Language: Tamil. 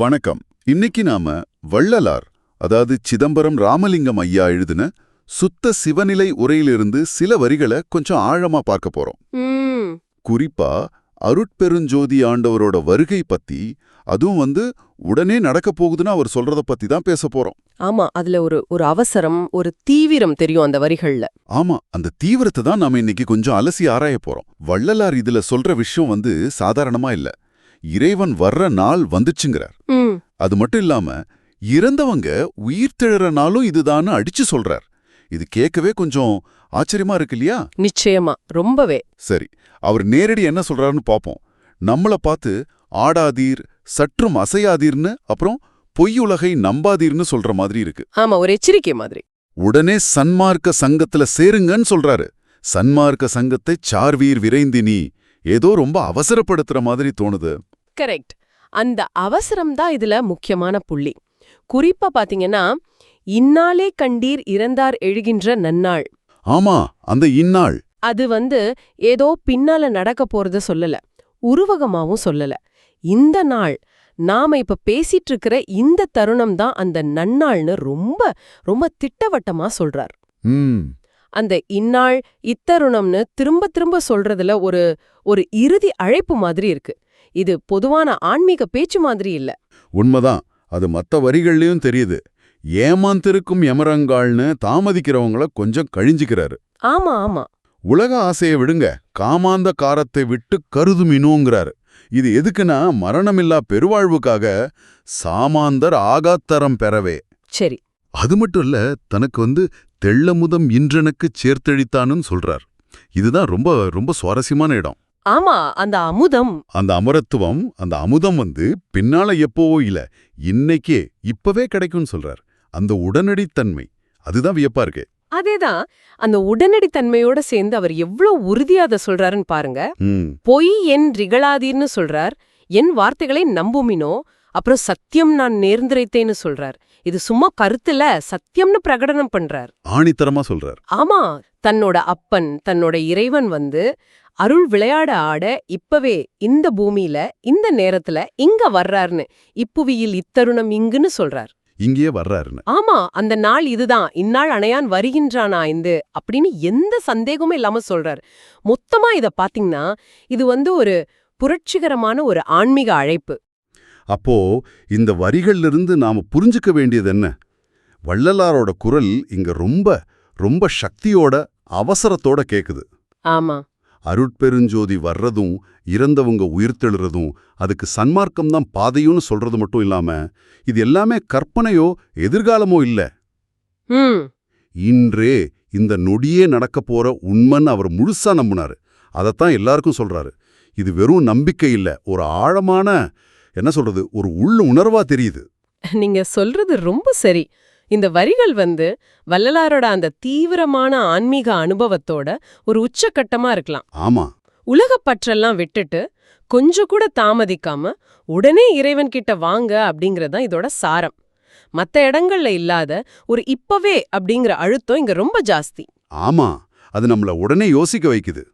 வணக்கம். இன்னைக்கு நாம வள்ளலார் அதாவது சிதம்பரம் ராமலிங்கம் ஐயா எழுதின சுத்த சிவநிலை உரையிலிருந்து சில வரிகளை கொஞ்சம் ஆழமா பார்க்க போறோம். குறிப்பா அருட்பெருஞ்சோதி ஆண்டவரோட வருகை பத்தி அதுவும் வந்து உடனே நடக்க போகுதுன்னு அவர் சொல்றத பத்தி தான் பேச போறோம். ஆமா அதுல ஒரு ஒரு அவசரம் ஒரு தீவிரம் தெரியும் அந்த வரிகள்ல. ஆமா அந்த தீவிரத்தை தான் நாம இன்னைக்கு கொஞ்சம் அலசி ஆராய போறோம். வள்ளலார் இதுல சொல்ற விஷயம் வந்து சாதாரணமா இல்ல. இறைவன் வர்ற நாள் வந்துச்சுங்கிறார். அது மட்டும் இல்லாம இறந்தவங்க உயிர் தெழுற நாளும் இதுதான்னு அடிச்சு சொல்றார். இது கேட்கவே கொஞ்சம் ஆச்சரியமா இருக்கு இல்லையா? நிச்சயமா ரொம்பவே. சரி அவர் நேரடி என்ன சொல்றாருன்னு பாப்போம். நம்மள பார்த்து ஆடாதீர் சற்றும் அசையாதீர்னு அப்புறம் பொய்யுலகை நம்பாதீர்னு சொல்ற மாதிரி இருக்கு. ஆமா ஒரு எச்சரிக்கை மாதிரி. உடனே சன்மார்க்க சங்கத்துல சேருங்கன்னு சொல்றாரு. சன்மார்க்க சங்கத்தை சார்வீர் விரைந்தினி. ஏதோ ரொம்ப அவசரப்படுத்துற மாதிரி தோணுது. கரெக்ட் அந்த அவசரம் தான் இதுல முக்கியமான புள்ளி. குறிப்பா பாத்தீங்கன்னா இந்நாளே கண்டீர் இறந்தார் எழுகின்ற நன்னாள். ஆமா அந்த இந்நாள். அது வந்து ஏதோ பின்னால நடக்க போறத சொல்லல. உருவகமாவும் சொல்லல. இந்த நாள் நாம இப்ப பேசிட்டு இருக்கிற இந்த தருணம் தான் அந்த நன்னாள்னு ரொம்ப ரொம்ப திட்டவட்டமா சொல்றார். அந்த இந்நாள் இத்தருணம்னு திரும்ப திரும்ப சொல்றதுல ஒரு ஒரு இறுதி அழைப்பு மாதிரி இருக்கு. இது பொதுவான ஆன்மீக பேச்சு மாதிரி இல்ல. உண்மைதான். அது மத்த வரிகள்லயும் தெரியுது. ஏமாந்திருக்கும் யமரங்காள்னு தாமதிக்கிறவங்கள கொஞ்சம் கழிஞ்சுக்கிறாரு. ஆமா ஆமா. உலக ஆசையை விடுங்க. காமாந்த காரத்தை விட்டு கருதுமினோங்கிறாரு. இது எதுக்குன்னா மரணமில்லா பெருவாழ்வுக்காக சாமாந்தர் ஆகாத்தரம் பெறவே. சரி. அது மட்டும் இல்ல தனக்கு வந்து தெள்ளமுதம் இன்றனுக்கு சேர்த்தழித்தானுன்னு சொல்றார். இதுதான் ரொம்ப ரொம்ப சுவாரஸ்யமான இடம். ஆமா அந்த அமுதம். அந்த அமரத்துவம் அந்த அமுதம் வந்து பின்னால எப்போவோ இல்ல இன்னைக்கே இப்பவே கிடைக்கும்னு சொல்றார். அந்த உடனடித்தன்மை அதுதான் வியப்பா இருக்கு. அதேதான் அந்த உடனடி தன்மையோட சேர்ந்து அவர் எவ்வளவு உறுதியா அதை சொல்றாருன்னு பாருங்க. பொய் என் ரிகளாதீர்னு சொல்றார். என் வார்த்தைகளை நம்புமினோ அப்புறம் சத்தியம் நான் நேர்ந்துரைத்தேன்னு சொல்றார். இது சும்மா கருத்துல சத்தியம்னு பிரகடனம் பண்றார். ஆணித்தரமா சொல்றார். ஆமா தன்னோட அப்பன் தன்னோட இறைவன் வந்து அருள் விளையாட ஆட இப்பவே இந்த பூமியில இந்த நேரத்துல இங்க வர்றாருன்னு இப்புவியில் இத்தருணம் இங்குன்னு சொல்றார். இங்கேயே வர்றாருன்னு. ஆமா அந்த நாள் இதுதான் இந்நாள் அணையான் வருகின்றானா இந்த அப்படின்னு எந்த சந்தேகமும் இல்லாம சொல்றார். மொத்தமா இத பாத்தீங்கன்னா இது வந்து ஒரு புரட்சிகரமான ஒரு ஆன்மீக அழைப்பு. அப்போ இந்த வரிகள்லிருந்து நாம புரிஞ்சுக்க வேண்டியது என்ன? வள்ளலாரோட குரல் இங்க ரொம்ப ரொம்ப சக்தியோட அவசரத்தோட கேக்குது. ஆமா. அருட்பெருஞ்சோதி வர்றதும் இறந்தவங்க உயிர்த்தெழுறதும் அதுக்கு சன்மார்க்கம் தான் பாதையும்னு சொல்றது மட்டும் இல்லாம இது எல்லாமே கற்பனையோ எதிர்காலமோ இல்ல. இன்றே இந்த நொடியே நடக்க போற உண்மைன்னு அவர் முழுசா நம்புனாரு. அதைத்தான் எல்லாருக்கும் சொல்றாரு. இது வெறும் நம்பிக்கை இல்ல ஒரு ஆழமான என்ன சொல்றது ஒரு உள்ள உணர்வா தெரியுது. நீங்க சொல்றது ரொம்ப சரி. இந்த வரிகள் வந்து வள்ளலாரோட அந்த தீவிரமான ஆன்மீக அனுபவத்தோட ஒரு உச்சக்கட்டமா இருக்கலாம். ஆமா. உலகப் பற்றெல்லாம் விட்டுட்டு கொஞ்சம் கூட தாமதிக்காம உடனே இறைவன் கிட்ட வாங்க அப்படிங்கறதுதான் இதோட சாரம். மத்த இடங்கள்ல இல்லாத ஒரு இப்பவே அப்படிங்கிற அழுத்தம் இங்க ரொம்ப ஜாஸ்தி. ஆமா. அது நம்மள உடனே யோசிக்க வைக்குது.